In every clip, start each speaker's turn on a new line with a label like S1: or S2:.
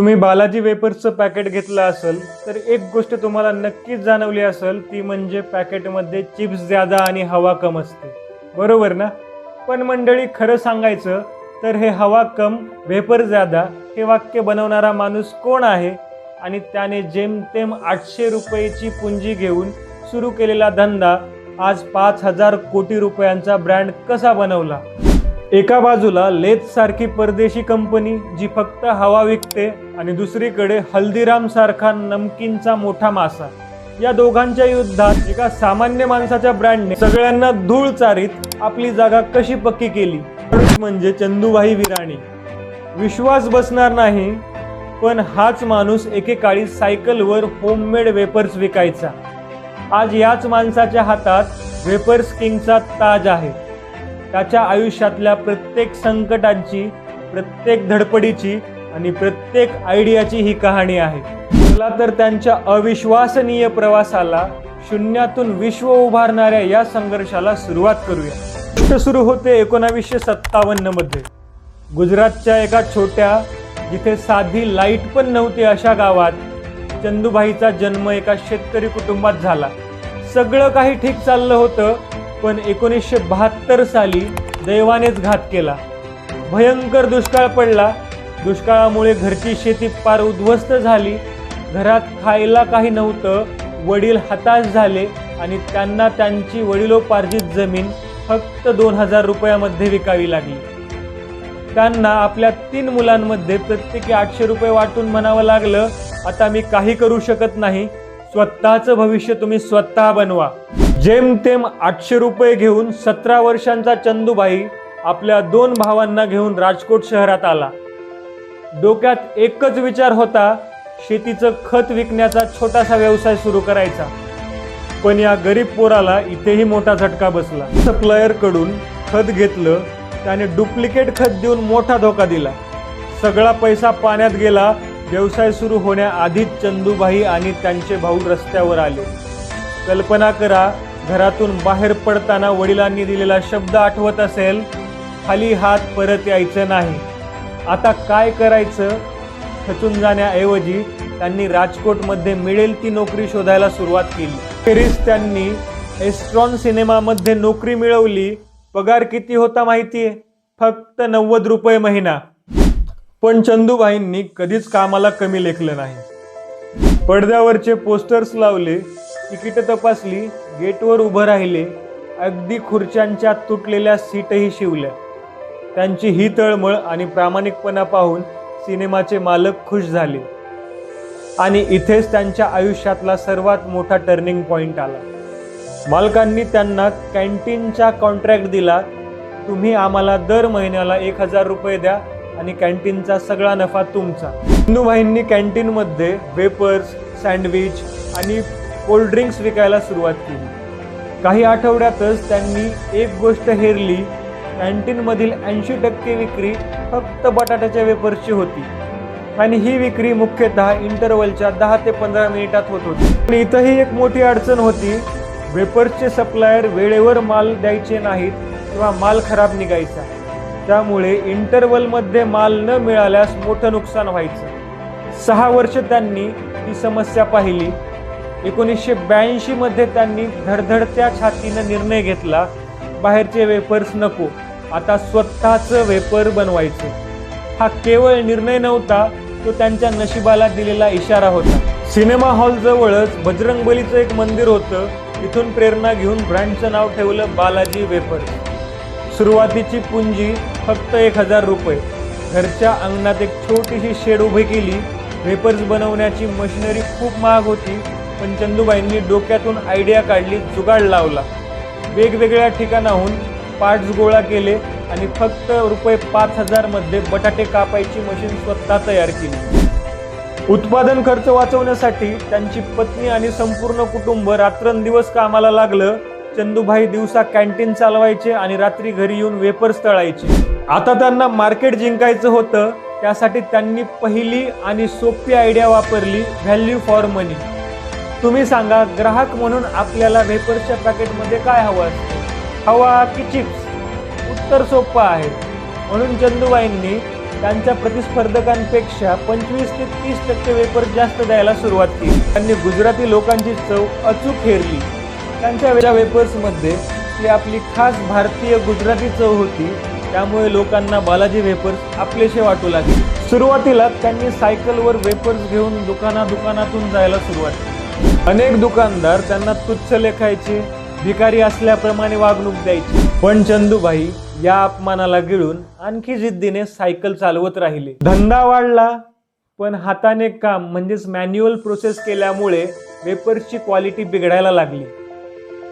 S1: तुम्ही बालाजी वेपर्सचं पॅकेट घेतलं असेल तर एक गोष्ट तुम्हाला नक्कीच जाणवली असेल ती म्हणजे पॅकेटमध्ये चिप्स ज्यादा आणि हवा कम असते. बरोबर ना? पण मंडळी खरं सांगायचं तर हे हवा कम वेपर ज्यादा हे वाक्य बनवणारा माणूस कोण आहे? आणि त्याने जेमतेम आठशे रुपयेची पुंजी घेऊन सुरू केलेला धंदा आज पाच हजार कोटी रुपयांचा ब्रँड कसा बनवला? एका बाजूला लेथ सारखी परदेशी कंपनी जी फक्त हवा विकते आणि दुसरीकडे हल्दीराम सारखा नमकीनचा मोठा मासा. या दोघांच्या युद्धात एका सामान्य माणसाच्या ब्रँडने सगळ्यांना धूळ चारीत आपली जागा कशी पक्की केली? म्हणजे चंदूभाई विराणी. विश्वास बसणार नाही पण हाच माणूस एकेकाळी सायकलवर होममेड वेपर्स विकायचा. आज याच माणसाच्या हातात वेपर्स किंगचा ताज आहे. त्याच्या आयुष्यातल्या प्रत्येक संकटांची प्रत्येक धडपडीची आणि प्रत्येक आयडियाची ही कहाणी आहे. चला तर त्यांच्या अविश्वसनीय प्रवासाला शून्यातून विश्व उभारणाऱ्या या संघर्षाला सुरुवात करूया. गोष्ट सुरू होते एकोणावीसशे सत्तावन्नमध्ये. गुजरातच्या एका छोट्या जिथे साधी लाइट पण नव्हती अशा गावात चंदूभाईचा जन्म एका शेतकरी कुटुंबात झाला. सगळं काही ठीक चाललं होतं पण एकोणीसशे बहात्तर साली दैवानेच घात केला. भयंकर दुष्काळ पडला. दुष्काळामुळे घरची शेती फार उद्ध्वस्त झाली. घरात खायला काही नव्हतं. वडील हताश झाले आणि त्यांना त्यांची वडिलोपार्जित जमीन फक्त दोन हजार रुपयामध्ये विकावी लागली. त्यांना आपल्या तीन मुलांमध्ये प्रत्येकी आठशे रुपये वाटून म्हणावं लागलं आता मी काही करू शकत नाही. स्वतःचं भविष्य तुम्ही स्वतः बनवा. जेमतेम आठशे रुपये घेऊन सतरा वर्षांचा चंदूबाई आपल्या दोन भावांना घेऊन राजकोट शहरात आला. डोक्यात एकच विचार होता शेतीचं खत विकण्याचा छोटासा व्यवसाय सुरू करायचा. पण या गरीब पोराला इथेही मोठा झटका बसला. सप्लायरकडून खत घेतलं त्याने डुप्लिकेट खत देऊन मोठा धोका दिला. सगळा पैसा पाण्यात गेला व्यवसाय सुरू होण्याआधीच चंदूबाई आणि त्यांचे भाऊ रस्त्यावर आले. कल्पना करा घरातून बाहेर पडताना वडिलांनी दिलेला शब्द आठवत असेल खाली हात परत यायचं नाही. आता काय करायचं? खचून जाण्याऐवजी त्यांनी राजकोटमध्ये मिळेल ती नोकरी शोधायला सुरुवात केली. अखेरीस त्यांनी एस्ट्रॉन सिनेमामध्ये नोकरी मिळवली. पगार किती होता माहिती आहे फक्त नव्वद रुपये महिना. पण चंदूबाईंनी कधीच कामाला कमी लेखलं नाही. पडद्यावरचे पोस्टर्स लावले तिकीटं तपासली गेटवर उभं राहिले अगदी खुर्च्यांच्या तुटलेल्या सीटही शिवल्या. त्यांची ही तळमळ आणि प्रामाणिकपणा पाहून सिनेमाचे मालक खुश झाले. आणि इथेच त्यांच्या आयुष्यातला सर्वात मोठा टर्निंग पॉईंट आला. मालकांनी त्यांना कॅन्टीनचा कॉन्ट्रॅक्ट दिला तुम्ही आम्हाला दर महिन्याला एक हजार रुपये द्या आणि कॅन्टीनचा सगळा नफा तुमचा. हिंदूभाईंनी कॅन्टीनमध्ये वेपर्स सँडविच आणि कोल्ड ड्रिंक्स विकायला सुरुवात केली. काही आठवड्यातच त्यांनी एक गोष्ट हेरली. कॅन्टीनमधील ऐंशी टक्के विक्री फक्त बटाट्याच्या वेपर्सची होती. आणि ही विक्री मुख्यतः इंटरवलच्या दहा ते पंधरा मिनिटात होत होती. पण इथंही एक मोठी अडचण होती. वेपर्सचे सप्लायर वेळेवर माल द्यायचे नाहीत किंवा माल खराब निघायचा. त्यामुळे इंटरवलमध्ये माल न मिळाल्यास मोठं नुकसान व्हायचं. सहा वर्ष त्यांनी ही समस्या पाहिली. एकोणीसशे ब्याऐंशी मध्ये त्यांनी धडधडत्या छातीनं निर्णय घेतला बाहेरचे वेपर्स नको आता स्वतःचं वेपर बनवायचे. हा केवळ निर्णय नव्हता तो त्यांच्या नशिबाला दिलेला इशारा होता. सिनेमा हॉल जवळच बजरंगबलीचं एक मंदिर होतं तिथून प्रेरणा घेऊन ब्रँडचं नाव ठेवलं बालाजी वेफर्स सुरुवातीची पुंजी फक्त एक हजार रुपये. घरच्या अंगणात एक छोटीशी शेड उभी केली वेपर्स बनवण्याची मशिनरी खूप महाग होती पण चंदूबाईंनी डोक्यातून आयडिया काढली जुगाड लावला. वेगवेगळ्या ठिकाणाहून पार्ट्स गोळा केले आणि फक्त रुपये पाच हजारमध्ये बटाटे कापायची मशीन स्वतः तयार केली. उत्पादन खर्च वाचवण्यासाठी त्यांची पत्नी आणि संपूर्ण कुटुंब रात्रंदिवस कामाला लागलं. चंदूभाई दिवसा कॅन्टीन चालवायचे आणि रात्री घरी येऊन वेपर्स तळायचे. आता त्यांना मार्केट जिंकायचं होतं त्यासाठी त्यांनी पहिली आणि सोपी आयडिया वापरली व्हॅल्यू फॉर मनी तुम्ही सांगा ग्राहक म्हणून आपल्याला वेपर्सच्या पॅकेटमध्ये काय हवं असतं? हवा की चिप्स उत्तर सोपं आहे. म्हणून चंदूबाईंनी त्यांच्या प्रतिस्पर्धकांपेक्षा पंचवीस ते तीस टक्के वेपर जास्त द्यायला सुरुवात केली. त्यांनी गुजराती लोकांची चव अचूक हेरली. त्यांच्या वेळा वेपर्समध्ये ती आपली खास भारतीय गुजराती चव होती. त्यामुळे लोकांना बालाजी वेपर्स आपलेसे वाटू लागले. सुरुवातीला त्यांनी सायकलवर वेपर्स घेऊन दुकाना दुकानातून जायला सुरुवात केली. अनेक दुकानदार त्यांना तुच्छ लेखायचे भिकारी असल्याप्रमाणे वागणूक द्यायची. पण चंदूबाई या अपमानाला गिळून आणखी जिद्दीने सायकल चालवत राहिले. धंदा वाढला पण हाताने काम म्हणजेच मॅन्युअल प्रोसेस केल्यामुळे वेपर्सची क्वालिटी बिघडायला लागली.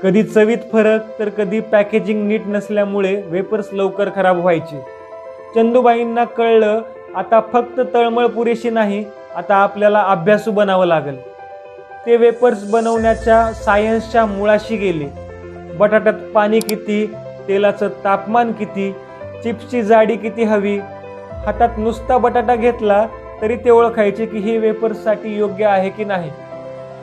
S1: कधी चवीत फरक तर कधी पॅकेजिंग नीट नसल्यामुळे वेपर्स लवकर खराब व्हायचे. चंदूबाईंना कळलं आता फक्त तळमळ पुरेशी नाही आता आपल्याला अभ्यासू बनावं लागेल. ते वेपर्स बनवण्याच्या सायन्सच्या मुळाशी गेले. बटाट्यात पाणी किती तेलाचं तापमान किती चिप्सची जाडी किती हवी? हातात नुसता बटाटा घेतला तरी ते ओळखायचे की हे वेपर्ससाठी योग्य आहे की नाही.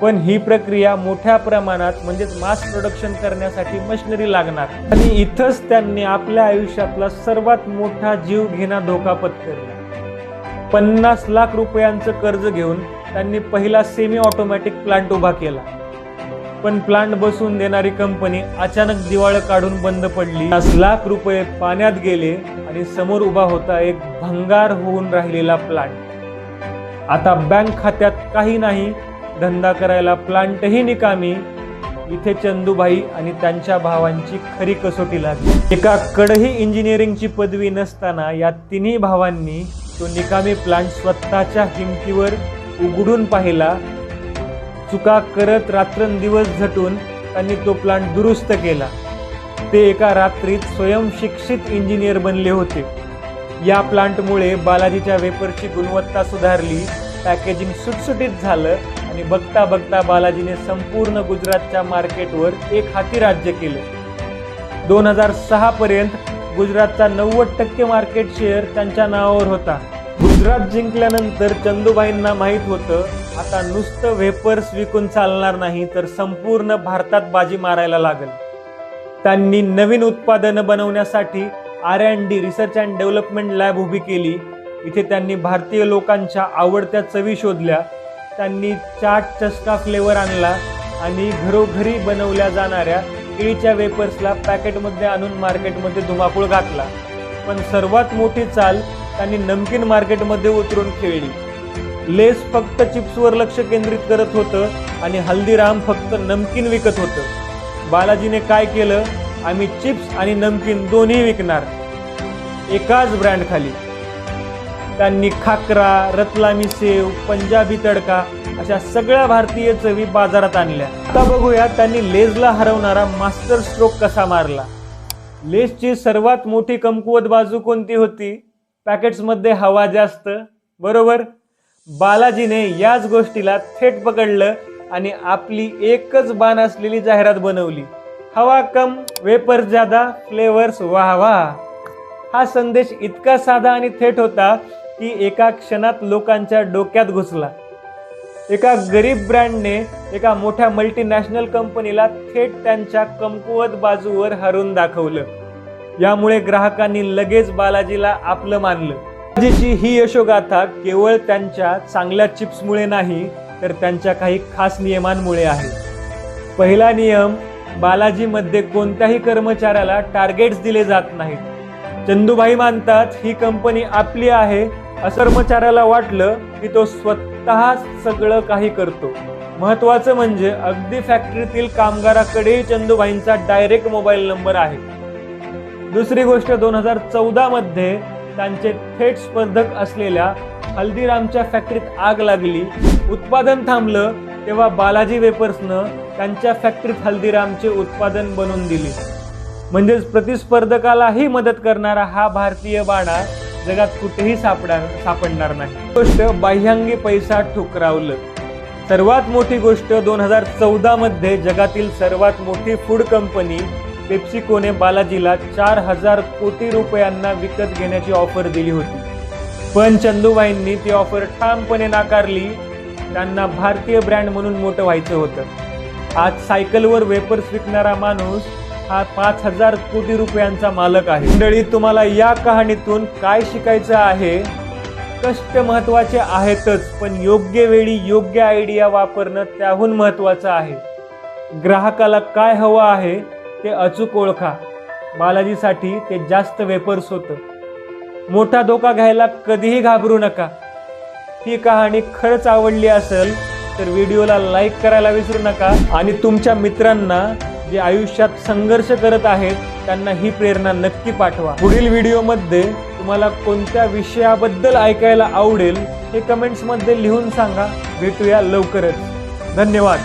S1: पण ही प्रक्रिया मोठ्या प्रमाणात म्हणजेच मास प्रोडक्शन करण्यासाठी मशिनरी लागणार. आणि इथंच त्यांनी आपल्या आयुष्यातला सर्वात मोठा जीव घेणा धोका पत्करला पन्नास लाख रुपयांचं कर्ज घेऊन त्यांनी पहिला सेमी ऑटोमॅटिक प्लांट उभा केला. पण प्लांट बसून देणारी कंपनी अचानक दिवाळ काढून बंद पडली. पन्नास लाख रुपये पाण्यात गेले आणि समोर उभा होता एक भंगार होऊन राहिलेला प्लांट आता बँक खात्यात काही नाही धंदा करायला प्लांटही निकामी. इथे चंदूबाई आणि त्यांच्या भावांची खरी कसोटी लागली. एका कडही इंजिनिअरिंगची पदवी नसताना या तिन्ही भावांनी तो निकामी प्लांट स्वतःच्या हिमतीवर उघडून पाहिला. चुका करत रात्रंदिवस झटून त्यांनी तो प्लांट दुरुस्त केला. ते एका रात्रीत स्वयंशिक्षित इंजिनियर बनले होते. या प्लांटमुळे बालाजीच्या वेपरची गुणवत्ता सुधारली. पॅकेजिंग सुटसुटीत झालं आणि बघता बघता बालाजीने संपूर्ण गुजरातच्या मार्केटवर एक हाती राज्य केलं. दोन हजार सहापर्यंत गुजरातचा नव्वद टक्के मार्केट शेअर त्यांच्या नावावर होता. गुजरात जिंकल्यानंतर चंदूबाईंना माहीत होतं आता नुसतं वेपर्स विकून चालणार नाही तर संपूर्ण भारतात बाजी मारायला लागेल. त्यांनी नवीन उत्पादनं बनवण्यासाठी R and D research and development lab उभी केली. इथे त्यांनी भारतीय लोकांच्या आवडत्या चवी शोधल्या. त्यांनी चाट चस्का फ्लेवर आणला आणि घरोघरी बनवल्या जाणाऱ्या केळीच्या वेपर्सला पॅकेटमध्ये आणून मार्केटमध्ये धुमाकूळ घातला. पण सर्वात मोठी चाल त्यांनी नमकीन मार्केटमध्ये उतरून खेळली. लेस फक्त चिप्सवर लक्ष केंद्रित करत होतं आणि हल्दीराम फक्त नमकीन विकत होतं. बालाजीने काय केलं? आम्ही चिप्स आणि नमकीन दोन्ही विकणार. एकाच ब्रँड खाली. त्यांनी खाकरा रतलामी सेव पंजाबी तडका अशा सगळ्या भारतीय चवी बाजारात आणल्या. आता बघूया त्यांनी लेजला हरवणारा मास्टर स्ट्रोक कसा मारला. लेसची सर्वात मोठी कमकुवत बाजू कोणती होती? पॅकेट्समध्ये हवा जास्त बरोबर? बालाजीने याच गोष्टीला थेट पकडलं आणि आपली एकच बाण असलेली जाहिरात बनवली. हवा कम वेपर जादा फ्लेवर्स वाह वाह. हा संदेश इतका साधा आणि थेट होता की एका क्षणात लोकांच्या डोक्यात घुसला. एका गरीब ब्रँडने एका मोठ्या मल्टीनॅशनल कंपनीला थेट त्यांच्या कमकुवत बाजूवर हरून दाखवलं. यामुळे ग्राहकांनी लगेच बालाजीला आपलं मानलं. बालाजीची ही यशोगाथा केवळ त्यांच्या चांगल्या चिप्समुळे नाही तर त्यांच्या काही खास नियमांमुळे आहे. पहिला नियम बालाजीमध्ये कोणत्याही कर्मचाऱ्याला टार्गेट्स दिले जात नाहीत. चंदूभाई मानतात ही कंपनी आपली आहे. असं कर्मचाऱ्याला वाटलं की तो स्वतः सगळं काही करतो. महत्वाचं म्हणजे अगदी फॅक्टरीतील कामगाराकडेही चंदूभाईंचा डायरेक्ट मोबाईल नंबर आहे. दुसरी गोष्ट दोन हजार चौदा मध्ये त्यांचे थेट स्पर्धक असलेल्या हल्दीरामच्या फॅक्टरीत आग लागली. उत्पादन थांबलं तेव्हा बालाजी वेपर्सनं त्यांच्या फॅक्टरीत हल्दीरामचे उत्पादन बनवून दिले. म्हणजेच प्रतिस्पर्धकालाही मदत करणारा हा भारतीय बाणा जगात कुठेही सापडणार सापडणार नाही. गोष्ट बाह्यांगी पैसा ठुकरावलं. सर्वात मोठी गोष्ट दोन हजार चौदामध्ये जगातील सर्वात मोठी फूड कंपनी पेप्सिकोने बालाजीला चार हजार कोटी रुपयांना विकत घेण्याची ऑफर दिली होती. पण चंदूबाईंनी ती ऑफर ठामपणे नाकारली. त्यांना भारतीय ब्रँड म्हणून मोठं व्हायचं होतं. आज सायकलवर वेपर्स विकणारा माणूस हा पाच हजार कोटी रुपयांचा मालक आहे. मंडळी तुम्हाला या कहाणीतून काय शिकायचं आहे? कष्ट महत्त्वाचे आहेतच पण योग्य वेळी योग्य आयडिया वापरणं त्याहून महत्वाचं आहे. ग्राहकाला काय हवं आहे? ते अचूक ओळखा. बालाजीसाठी ते जास्त वेपर्स होतं. मोठा धोका घ्यायला कधीही घाबरू नका. ही कहाणी खरंच आवडली असेल तर व्हिडिओला लाईक करायला विसरू नका आणि तुमच्या मित्रांना जे आयुष्यात संघर्ष करत आहेत त्यांना ही प्रेरणा नक्की पाठवा. पुढील व्हिडिओमध्ये तुम्हाला कोणत्या विषयाबद्दल ऐकायला आवडेल हे कमेंट्समध्ये लिहून सांगा. भेटूया लवकरच. धन्यवाद.